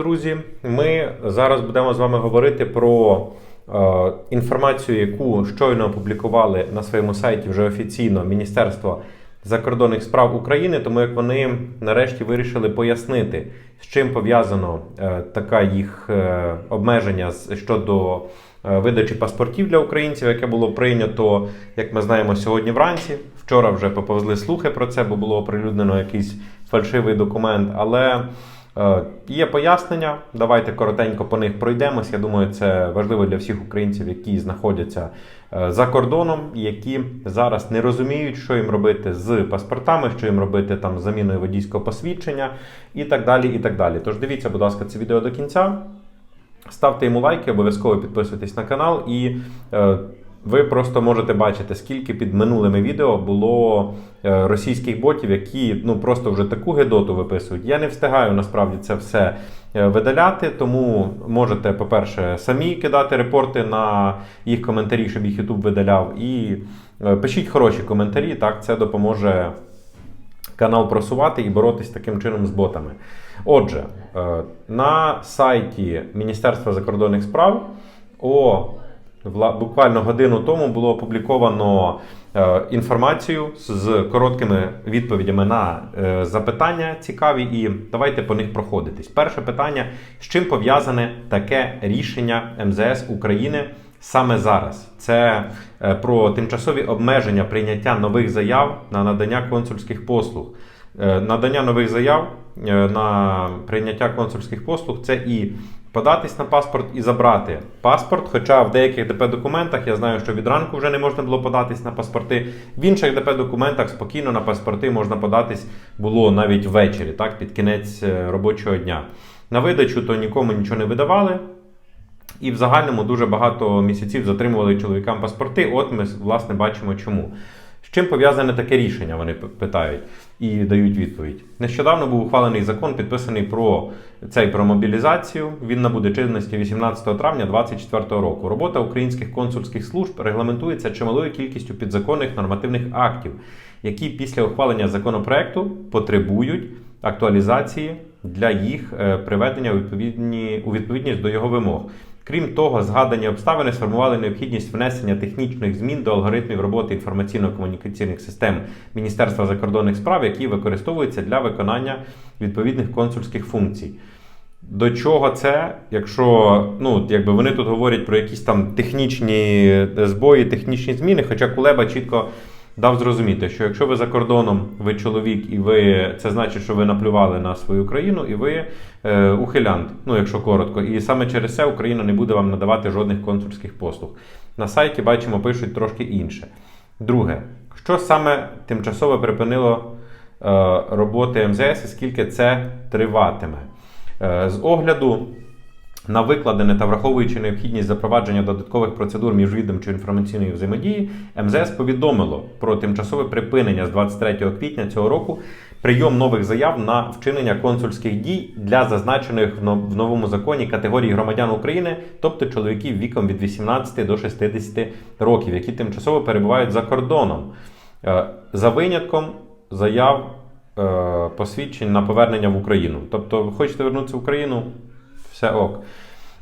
Друзі, ми зараз будемо з вами говорити про е, інформацію, яку щойно опублікували на своєму сайті вже офіційно Міністерство закордонних справ України, тому як вони нарешті вирішили пояснити, з чим пов'язано е, така їх е, обмеження щодо е, видачі паспортів для українців, яке було прийнято, як ми знаємо, сьогодні вранці. Вчора вже поповзли слухи про це, бо було оприлюднено якийсь фальшивий документ. Але Є пояснення. Давайте коротенько по них пройдемось. Я думаю, це важливо для всіх українців, які знаходяться е, за кордоном, які зараз не розуміють, що їм робити з паспортами, що їм робити там з заміною водійського посвідчення і так далі. І так далі. Тож дивіться, будь ласка, це відео до кінця. Ставте йому лайки, обов'язково підписуйтесь на канал, і е, ви просто можете бачити, скільки під минулими відео було е, російських ботів, які ну просто вже таку гедоту виписують. Я не встигаю насправді це все е, видаляти, тому можете, по-перше, самі кидати репорти на їх коментарі, щоб їх YouTube видаляв. І е, пишіть хороші коментарі, так це допоможе канал просувати і боротись таким чином з ботами. Отже, на сайті Міністерства закордонних справ о буквально годину тому було опубліковано е, інформацію з короткими відповідями на е, запитання цікаві, і давайте по них проходитись. Перше питання: з чим пов'язане таке рішення МЗС України? Саме зараз це е, про тимчасові обмеження прийняття нових заяв на надання консульських послуг. Надання нових заяв на прийняття консульських послуг це і податись на паспорт і забрати паспорт. Хоча в деяких ДП-документах я знаю, що від ранку вже не можна було податись на паспорти. В інших ДП-документах спокійно на паспорти можна податись було навіть ввечері, так, під кінець е, робочого дня. На видачу то нікому нічого не видавали. І в загальному дуже багато місяців затримували чоловікам паспорти. От ми власне бачимо чому. Чим пов'язане таке рішення? Вони питають і дають відповідь. Нещодавно був ухвалений закон, підписаний про цей про мобілізацію. Він набуде чинності 18 травня 2024 року. Робота українських консульських служб регламентується чималою кількістю підзаконних нормативних актів, які після ухвалення законопроекту потребують актуалізації для їх е, приведення у відповідність до його вимог. Крім того, згадані обставини сформували необхідність внесення технічних змін до алгоритмів роботи інформаційно-комунікаційних систем Міністерства закордонних справ, які використовуються для виконання відповідних консульських функцій. До чого це, якщо ну, якби вони тут говорять про якісь там технічні збої, технічні зміни, хоча Кулеба чітко дав зрозуміти, що якщо ви за кордоном, ви чоловік, і ви це значить, що ви наплювали на свою країну, і ви е, ухилянт, ну якщо коротко. І саме через це Україна не буде вам надавати жодних консульських послуг. На сайті бачимо, пишуть трошки інше. Друге, що саме тимчасово припинило е, роботи МЗС і скільки це триватиме? Е, З огляду на викладене та враховуючи необхідність запровадження додаткових процедур міжвідомчої інформаційної взаємодії, МЗС повідомило про тимчасове припинення з 23 квітня цього року прийом нових заяв на вчинення консульських дій для зазначених в новому законі категорій громадян України, тобто чоловіків віком від 18 до 60 років, які тимчасово перебувають за кордоном, Е, за винятком заяв е, посвідчень на повернення в Україну. Тобто, ви хочете вернутися в Україну, все ок.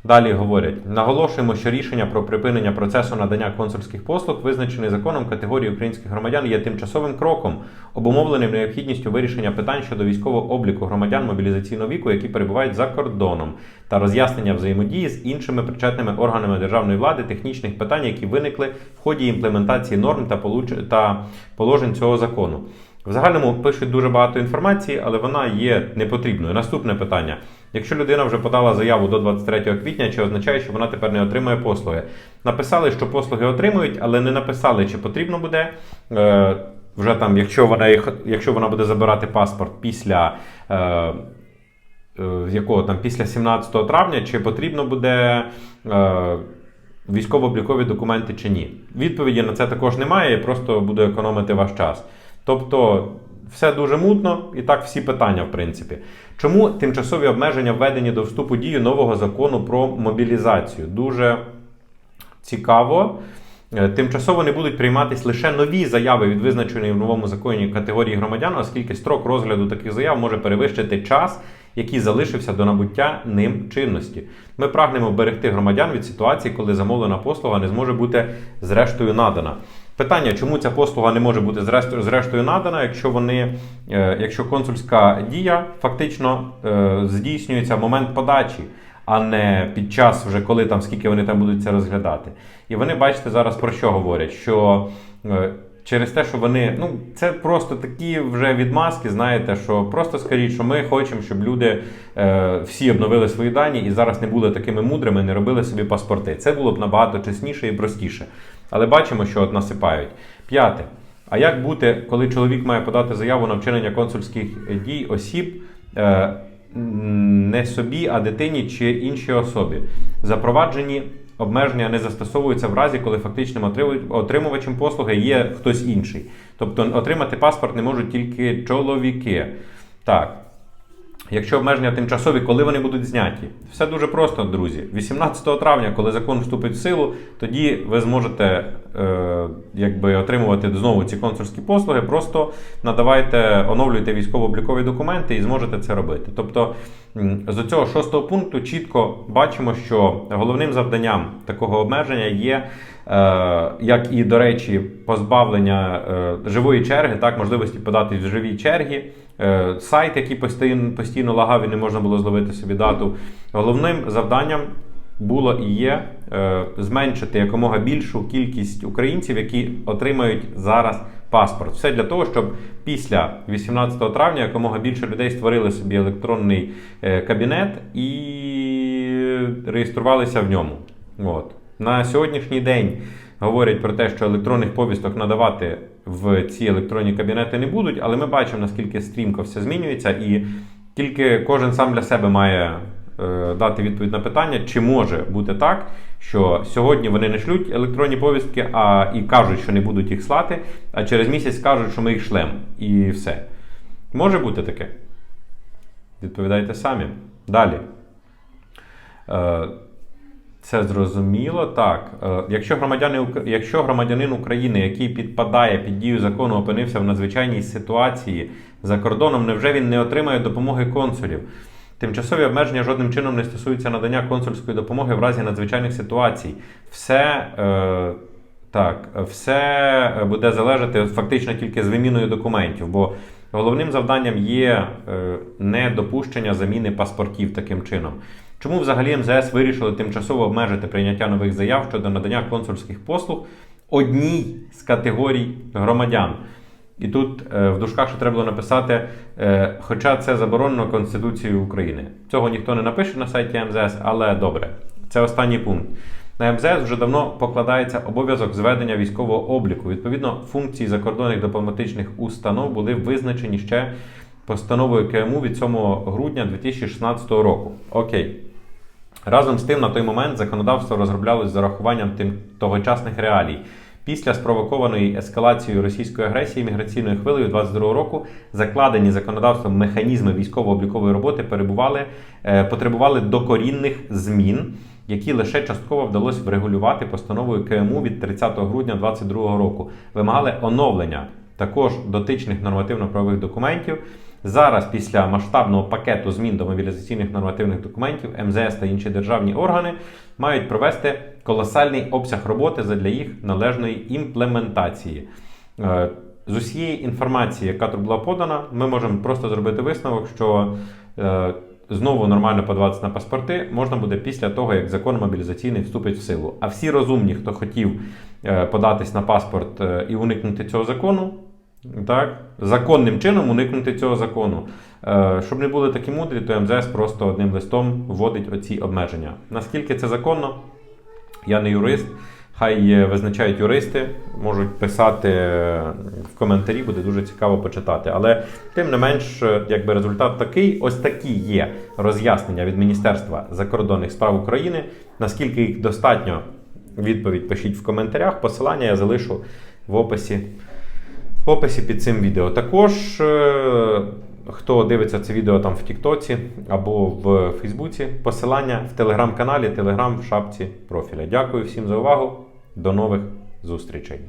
Далі говорять: наголошуємо, що рішення про припинення процесу надання консульських послуг, визначений законом категорії українських громадян, є тимчасовим кроком, обумовленим необхідністю вирішення питань щодо військового обліку громадян мобілізаційного віку, які перебувають за кордоном, та роз'яснення взаємодії з іншими причетними органами державної влади, технічних питань, які виникли в ході імплементації норм та положень цього закону. В загальному пишуть дуже багато інформації, але вона є непотрібною. Наступне питання: якщо людина вже подала заяву до 23 квітня, чи означає, що вона тепер не отримує послуги? Написали, що послуги отримують, але не написали, чи потрібно буде. Е, вже там, якщо вона їх, якщо вона буде забирати паспорт після. Е, е, якого там після 17 травня, чи потрібно буде е, військово-облікові документи чи ні. Відповіді на це також немає, просто буду економити ваш час. Тобто, все дуже мутно і так всі питання, в принципі. Чому тимчасові обмеження введені до вступу дію нового закону про мобілізацію? Дуже цікаво. Е, Тимчасово не будуть прийматись лише нові заяви від визначеної в новому законі категорії громадян, оскільки строк розгляду таких заяв може перевищити час, який залишився до набуття ним чинності. Ми прагнемо берегти громадян від ситуації, коли замовлена послуга не зможе бути зрештою надана. Питання, чому ця послуга не може бути зрештою, надана, якщо вони, е, якщо консульська дія фактично е, здійснюється в момент подачі, а не під час, вже коли там скільки вони там будуть це розглядати. І вони, бачите, зараз про що говорять? Що е, через те, що вони, ну це просто такі вже відмазки, знаєте, що просто скажіть, що ми хочемо, щоб люди всі обновили свої дані і зараз не були такими мудрими, не робили собі паспорти. Це було б набагато чесніше і простіше. Але бачимо, що от насипають. П'яте. А як бути, коли чоловік має подати заяву на вчинення консульських дій осіб е, не собі, а дитині чи іншій особі? Запроваджені обмеження не застосовуються в разі, коли фактичним отримувачем послуги є хтось інший. Тобто отримати паспорт не можуть тільки чоловіки. Так. Якщо обмеження тимчасові, коли вони будуть зняті? Все дуже просто, друзі. 18 травня, коли закон вступить в силу, тоді ви зможете е, якби, отримувати знову ці консульські послуги. Просто надавайте, оновлюйте військово-облікові документи і зможете це робити. Тобто з цього шостого пункту чітко бачимо, що головним завданням такого обмеження є. Е, як і, до речі, позбавлення е, живої черги, так, можливості подати в живій чергі, е, сайт, який постійно, постійно лагав і не можна було зловити собі дату. Головним завданням було і є зменшити якомога більшу кількість українців, які отримають зараз паспорт. Все для того, щоб після 18 травня якомога більше людей створили собі електронний кабінет і реєструвалися в ньому. От. На сьогоднішній день говорять про те, що електронних повісток надавати в ці електронні кабінети не будуть, але ми бачимо, наскільки стрімко все змінюється, і тільки кожен сам для себе має е, дати відповідь на питання, чи може бути так, що сьогодні вони не шлють електронні повістки, а і кажуть, що не будуть їх слати, а через місяць скажуть, що ми їх шлемо, і все. Може бути таке? Відповідайте самі. Далі. Е, це зрозуміло. Так, Е, якщо, громадяни, якщо громадянин України, який підпадає під дію закону, опинився в надзвичайній ситуації за кордоном, невже він не отримає допомоги консулів? Тимчасові обмеження жодним чином не стосуються надання консульської допомоги в разі надзвичайних ситуацій. Все. Е, так, все буде залежати фактично тільки з виміною документів, бо головним завданням є е, недопущення заміни паспортів таким чином. Чому взагалі МЗС вирішили тимчасово обмежити прийняття нових заяв щодо надання консульських послуг одній з категорій громадян? І тут е, в дужках ще треба було написати, е, хоча це заборонено Конституцією України. Цього ніхто не напише на сайті МЗС, але добре. Це останній пункт. На МЗС вже давно покладається обов'язок зведення військового обліку. Відповідно, функції закордонних дипломатичних установ були визначені ще постановою КМУ від 7 грудня 2016 року. Окей. Разом з тим, на той момент законодавство розроблялось з зарахуванням тим тогочасних реалій. Після спровокованої ескалацією російської агресії міграційною хвилею 22 року закладені законодавством механізми військово-облікової роботи перебували, е, потребували докорінних змін, які лише частково вдалося врегулювати постановою КМУ від 30 грудня 2022 року. Вимагали оновлення також дотичних нормативно-правових документів. Зараз, після масштабного пакету змін до мобілізаційних нормативних документів, МЗС та інші державні органи мають провести колосальний обсяг роботи задля їх належної імплементації. Е, З усієї інформації, яка тут була подана, ми можемо просто зробити висновок, що е, знову нормально подаватися на паспорти можна буде після того, як закон мобілізаційний вступить в силу. А всі розумні, хто хотів е, податись на паспорт е, і уникнути цього закону, так, законним чином уникнути цього закону. Е, Щоб не були такі мудрі, то МЗС просто одним листом вводить оці обмеження. Наскільки це законно, я не юрист. Хай визначають юристи, можуть писати е, в коментарі, буде дуже цікаво почитати. Але тим не менш, е, якби результат такий, ось такі є роз'яснення від Міністерства закордонних справ України. Наскільки їх достатньо, відповідь пишіть в коментарях. Посилання я залишу в описі в описі під цим відео. Також, е, хто дивиться це відео там в Тіктоці або в Фейсбуці, посилання в телеграм-каналі, телеграм в шапці профіля. Дякую всім за увагу. До нових зустрічей.